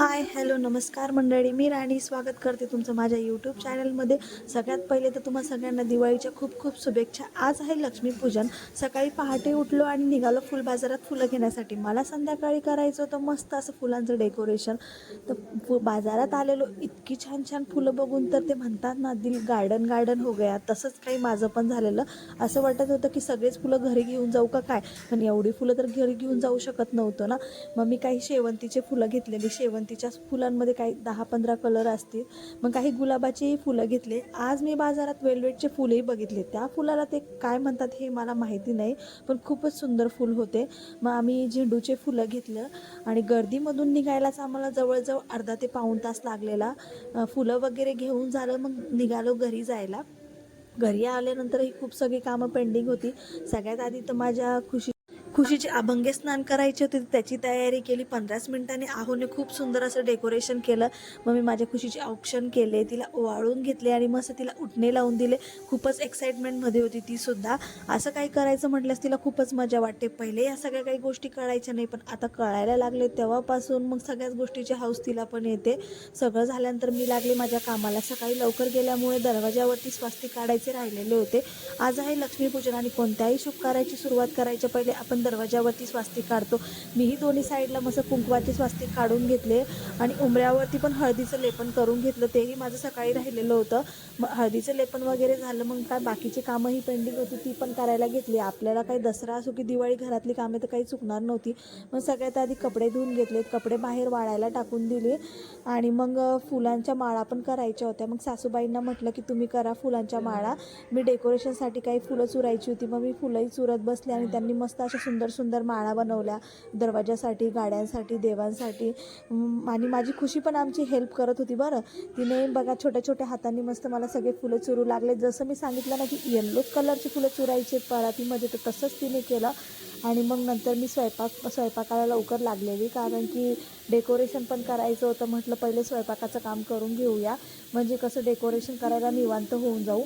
Hi hello नमस्कार मंडळी. मी राणी. स्वागत करते तुमचं माझ्या यूट्यूब चॅनलमध्ये सगळ्यात पहिले तर तुम्हा सगळ्यांना दिवाळीच्या खूप खूप शुभेच्छा. आज आहे लक्ष्मीपूजन. सकाळी पहाटे उठलो आणि निघालो फुल बाजारात फुलं घेण्यासाठी. मला संध्याकाळी करायचं होतं मस्त असं फुलांचं डेकोरेशन. तर फु बाजारात आलेलो. इतकी छान छान फुलं बघून तर ते म्हणतात ना दिल गार्डन गार्डन हो गया. तसंच काही माझं पण झालेलं. असं वाटत होतं की सगळेच फुलं घरी घेऊन जाऊ का काय? पण एवढी फुलं तर घरी घेऊन जाऊ शकत नव्हतं ना. मग मी काही शेवंतीचे फुलं घेतलेली. शेवंती तिच्या फुलांमध्ये काही दहा पंधरा कलर असतील. मग काही गुलाबाचेही फुलं घेतले. आज मी बाजारात वेलवेटचे फुलंही बघितले. त्या फुलाला ते काय म्हणतात हे मला माहिती नाही पण खूपच सुंदर फुल होते. मग आम्ही झेंडूचे फुलं घेतलं आणि गर्दीमधून निघायलाच आम्हाला जवळजवळ अर्धा ते पाऊण तास लागलेला. फुलं वगैरे घेऊन झालं मग निघालो घरी जायला. घरी आल्यानंतर ही खूप सगळी कामं पेंडिंग होती. सगळ्यात आधी तर माझ्या खुशी खुशीचे अभंगे स्नान करायचे होते त्याची तयारी केली. पंधराच मिनिटांनी आहोने खूप सुंदर असं डेकोरेशन केलं. मग मी माझ्या खुशीचे औक्षण केले तिला ओवाळून घेतले आणि मस्त तिला उठणे लावून दिले. खूपच एक्साइटमेंटमध्ये होती ती सुद्धा. असं काही करायचं म्हटल्यास तिला खूपच मजा वाटते. पहिले या सगळ्या काही गोष्टी कळायच्या नाही पण आता कळायला लागले. तेव्हापासून मग सगळ्याच गोष्टीची हाऊस तिला पण येते. सगळं झाल्यानंतर मी लागले माझ्या कामाला. सकाळी लवकर गेल्यामुळे दरवाजावरती स्वास्तिक काढायचे राहिलेले होते. आज आहे लक्ष्मीपूजन आणि कोणत्याही शुभ कार्याची सुरुवात करायच्या पहिले आपण दरवाजावरती स्वास्तिक काढतो. मीही दोन्ही साईडला मस्त कुंकवाचे स्वास्तिक काढून घेतले आणि उंबऱ्यावरती पण हळदीचं लेपन करून घेतलं. तेही माझं सकाळी राहिलेलं होतं. मग हळदीचं लेपन वगैरे झालं मग काय बाकीची कामंही पेंडिंग होती ती पण करायला घेतली. आपल्याला काही दसरा असो की दिवाळी घरातली कामे तर काही चुकणार नव्हती. मग सगळ्यात आधी कपडे धुवून घेतलेत. कपडे बाहेर वाळायला टाकून दिले. आणि मग फुलांच्या माळा पण करायच्या होत्या. मग सासूबाईंना म्हटलं की तुम्ही करा फुलांच्या माळा. मी डेकोरेशनसाठी काही फुलं चुरायची होती. मग मी फुलंही चुरत बसले आणि त्यांनी मस्त अशा सुंदर सुंदर माळा बनवल्या दरवाजासाठी गाड्यांसाठी देवांसाठी. आणि माझी खुशी पण आमची हेल्प करत होती बरं. तिने बघा छोट्या छोट्या हातांनी मस्त मला सगळे फुलं चुरू लागले. जसं मी सांगितलं ना की येल्लो कलरची फुलं चुरायची परातीमध्ये तर तसंच तिने केलं. आणि मग नंतर मी स्वयंपाक स्वयंपाकाला लवकर लागलेली कारण की डेकोरेशन पण करायचं होतं. म्हटलं पहिले स्वयंपाकाचं काम करून घेऊया. म्हणजे कसं डेकोरेशन करायला निवांत होऊन जाऊ.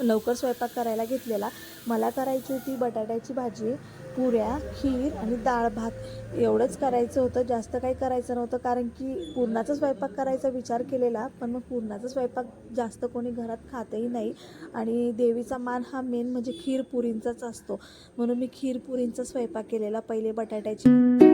लवकर स्वयंपाक करायला घेतलेला. मला करायची होती बटाट्याची भाजी. पुऱ्या खीर आणि डाळ भात एवढंच करायचं होतं. जास्त काही करायचं नव्हतं कारण की पूर्णाचा स्वयंपाक करायचा विचार केलेला पण मग पूर्णाचा स्वयंपाक जास्त कोणी घरात खातही नाही. आणि देवीचा मान हा मेन म्हणजे खीरपुरींचाच असतो. म्हणून मी खीर पुरींचा स्वयंपाक केलेला पहिले बटाट्याची.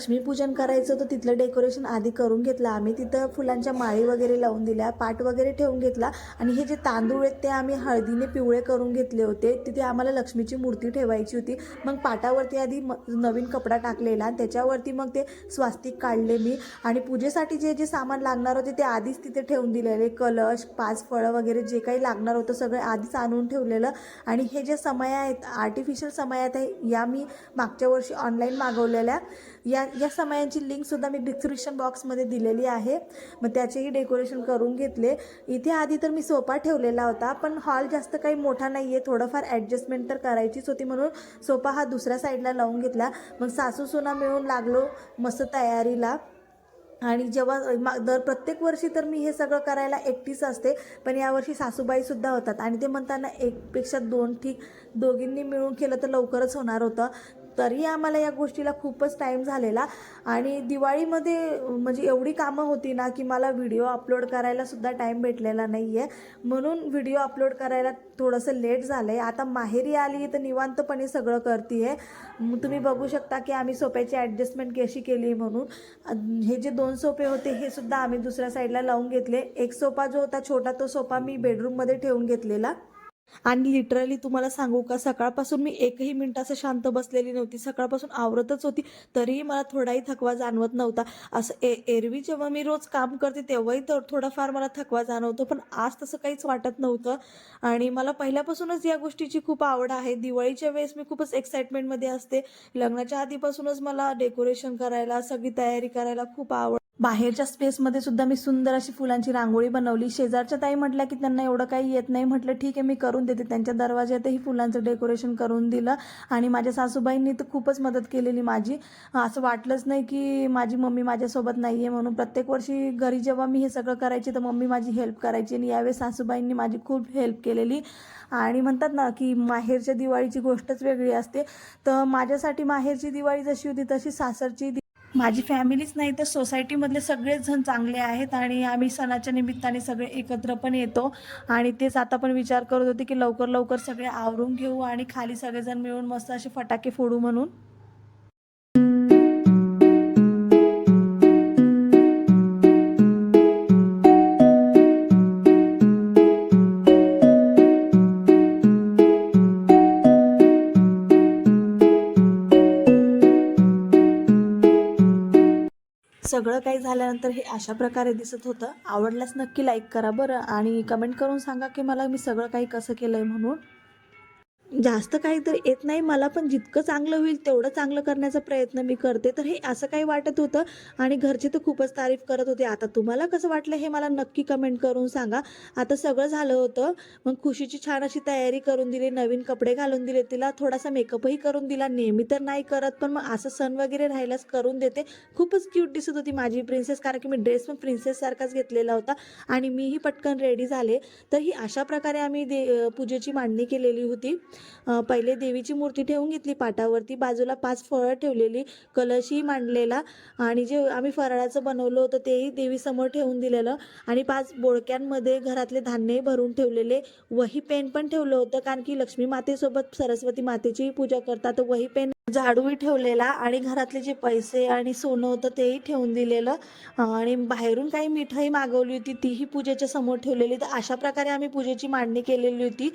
लक्ष्मीपूजन करायचं होतं तिथलं डेकोरेशन आधी करून घेतलं. आम्ही तिथं फुलांच्या माळी वगैरे लावून दिल्या पाट वगैरे ठेवून घेतला. आणि हे जे तांदूळ आहेत ते आम्ही हळदीने पिवळे करून घेतले होते. तिथे आम्हाला लक्ष्मीची मूर्ती ठेवायची होती. मग पाटावरती आधी म नवीन कपडा टाकलेला आणि त्याच्यावरती मग ते स्वास्तिक काढले मी. आणि पूजेसाठी जे जे सामान लागणार होते ते आधीच तिथे ठेवून दिलेले. कलश पाच फळं वगैरे जे काही लागणार होतं सगळं आधीच आणून ठेवलेलं. आणि हे जे समय आहेत आर्टिफिशियल समयात आहे या मी मागच्या वर्षी ऑनलाईन मागवलेल्या. या या समयांची लिंकसुद्धा मी डिस्क्रिप्शन बॉक्समध्ये दिलेली आहे. मग त्याचेही डेकोरेशन करून घेतले. इथे आधी तर मी सोफा ठेवलेला होता पण हॉल जास्त काही मोठा नाही आहे थोडंफार ॲडजस्टमेंट तर करायचीच होती म्हणून सोफा हा दुसऱ्या साईडला लावून घेतला. मग सासू सुना मिळून लागलो मस्त तयारीला. आणि जेव्हा मा दर प्रत्येक वर्षी तर मी हे सगळं करायला एकटीच असते पण यावर्षी सासूबाईसुद्धा होतात. आणि ते म्हणताना एकपेक्षा दोन ठीक दोघींनी मिळून केलं तर लवकरच होणार होतं. तरी आम्हाला या गोष्टीला खूपच टाईम झालेला. आणि दिवाळीमध्ये म्हणजे एवढी कामं होती ना की मला व्हिडिओ अपलोड करायलासुद्धा टाईम भेटलेला नाही आहे म्हणून व्हिडिओ अपलोड करायला थोडंसं लेट झालं आहे आता माहेरी आली तर निवांतपणे सगळं करते आहे तुम्ही बघू शकता की आम्ही सोप्याची ॲडजस्टमेंट कशी केली म्हणून. हे जे दोन सोफे होते हे सुद्धा आम्ही दुसऱ्या साईडला लावून घेतले. एक सोफा जो होता छोटा तो सोफा मी बेडरूममध्ये ठेवून घेतलेला. आणि लिटरली तुम्हाला सांगू का सकाळपासून मी एकही मिनिट असं शांत बसलेली नव्हती. सकाळपासून आवरतच होती. तरीही मला थोडाही थकवा जाणवत नव्हता. असं ए एरवी जेव्हा मी रोज काम करते तेव्हाही तर थोडाफार मला थकवा जाणवतो. पण आज तसं काहीच वाटत नव्हतं. आणि मला पहिल्यापासूनच या गोष्टीची खूप आवड आहे. दिवाळीच्या वेळेस मी खूपच एक्साइटमेंटमध्ये असते. लग्नाच्या आधीपासूनच मला डेकोरेशन करायला सगळी तयारी करायला खूप आवड बाहेरच्या स्पेसमध्ये सुद्धा मी सुंदर अशी फुलांची रांगोळी बनवली. शेजारच्या ताई म्हटल्या की त्यांना एवढं काही येत नाही. म्हटलं ठीक आहे मी करून देते. त्यांच्या दरवाज्यातही फुलांचं डेकोरेशन करून दिलं आणि माझ्या सासूबाईंनी तर खूपच मदत केलेली माझी. असं वाटलंच नाही की माझी मम्मी माझ्यासोबत नाही आहे म्हणून प्रत्येक वर्षी घरी जेव्हा मी हे सगळं करायची तर मम्मी माझी हेल्प करायची आणि यावेळेस सासूबाईंनी माझी खूप हेल्प केलेली. आणि म्हणतात ना की माहेरच्या दिवाळीची गोष्टच वेगळी असते. तर माझ्यासाठी माहेरची दिवाळी जशी होती तशी सासरची दि- माझी फॅमिलीच नाही तर सोसायटीमधले सगळेच जण चांगले आहेत आणि आम्ही सणाच्या निमित्ताने सगळे एकत्र पण येतो. आणि तेच आता पण विचार करत होते की लवकर लवकर सगळे आवरून घेऊ आणि खाली सगळेजण मिळून मस्त असे फटाके फोडू म्हणून. सगळं काही झाल्यानंतर हे अशा प्रकारे दिसत होतं. आवडल्यास नक्की लाईक करा बरं आणि कमेंट करून सांगा की मला मी सगळं काही कसं केलं आहे म्हणून. जास्त काही तर येत नाही. मला पण जितकं चांगलं होईल तेवढं चांगलं करण्याचा प्रयत्न मी करते. तर हे असं काही वाटत होतं आणि घरचे तर खूपच तारीफ करत होते. आता तुम्हाला कसं वाटलं हे मला नक्की कमेंट करून सांगा. आता सगळं झालं होतं. मग खुशीची छान अशी तयारी करून दिली नवीन कपडे घालून दिले. तिला थोडासा मेकअपही करून दिला. नेहमी तर नाही करत पण मग असं सण वगैरे राहिल्यास करून देते. खूपच क्यूट दिसत होती माझी प्रिन्सेस कारण की मी ड्रेस पण प्रिन्सेससारखाच घेतलेला होता आणि मीही पटकन रेडी झाले. तर ही अशा प्रकारे आम्ही दे पूजेची मांडणी केलेली होती. पहिले देवीची मूर्ती ठेवून घेतली पाटावरती. बाजूला पाच फळं ठेवलेली कलशही मांडलेला आणि जे आम्ही फराळाचं बनवलं होतं तेही देवीसमोर ठेवून दिलेलं. आणि पाच बोडक्यांमध्ये घरातले धान्यही भरून ठेवलेले. वही पेन पण ठेवलं होतं कारण की लक्ष्मी मातेसोबत सरस्वती मातेचीही पूजा करतात. वही पेन झाडूही ठेवलेला आणि घरातले जे पैसे आणि सोनं होतं तेही ठेवून दिलेलं. आणि बाहेरून काही मिठाई मागवली होती तीही पूजेच्या समोर ठेवलेली. तर अशा प्रकारे आम्ही पूजेची मांडणी केलेली होती.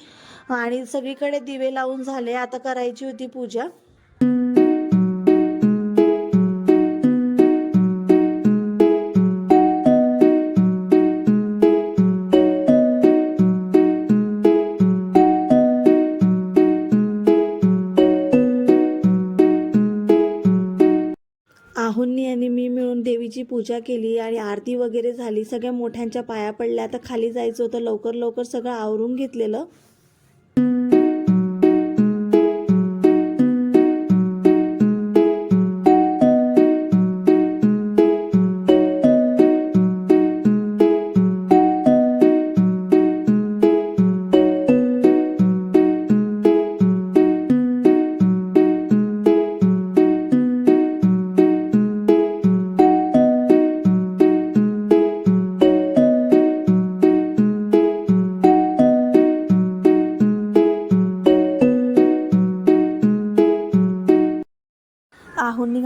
आणि सगळीकडे दिवे लावून झाले. आता करायची होती पूजा. आहुंनी आणि मी मिळून देवीची पूजा केली आणि आरती वगैरे झाली. सगळ्या मोठ्यांच्या पाया पडल्या. आता खाली जायचं होतं. लवकर लवकर सगळं आवरून घेतलेलं.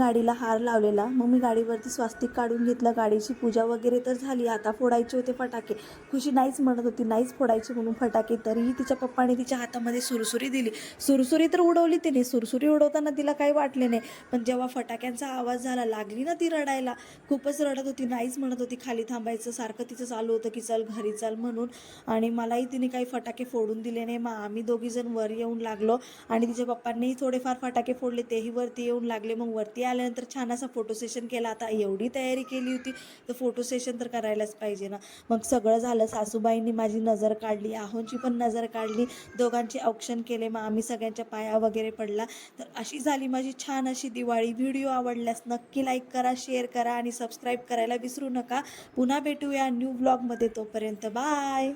गाडीला हार लावलेला. मग मी गाडीवरती स्वास्तिक काढून घेतलं. गाडीची पूजा वगैरे तर झाली. आता फोडायचे होते फटाके. खुशी नाहीच म्हणत होती. नाहीच फोडायचे म्हणून फटाके. तरीही तिच्या पप्पाने तिच्या हातामध्ये सुरसुरी दिली. सुरसुरी तर उडवली तिने. सुरसुरी उडवताना तिला काही वाटले नाही. पण जेव्हा फटाक्यांचा आवाज झाला लागली ना ती रडायला. खूपच रडत होती. नाहीच म्हणत होती. खाली थांबायचं. सारखं तिचं चालू होतं की चल घरी चल म्हणून. आणि मलाही तिने काही फटाके फोडून दिले नाही. मग आम्ही दोघीजण वर येऊन लागलो. आणि तिच्या पप्पांनीही थोडेफार फटाके फोडले. तेही वरती येऊन लागले. मग वरती आल्यानंतर छान असा फोटो सेशन केला. आता एवढी तयारी केली होती तर फोटो सेशन तर करायलाच पाहिजे ना. मग सगळं झालं सासूबाईंनी माझी नजर काढली आहोंची पण नजर काढली दोघांचे औक्षण केले मग आम्ही सगळ्यांच्या पाया वगैरे पडला. तर अशी झाली माझी छान अशी दिवाळी. व्हिडिओ आवडल्यास नक्की लाईक करा शेअर करा आणि सबस्क्राईब करायला विसरू नका. पुन्हा भेटूया न्यू ब्लॉगमध्ये तोपर्यंत. बाय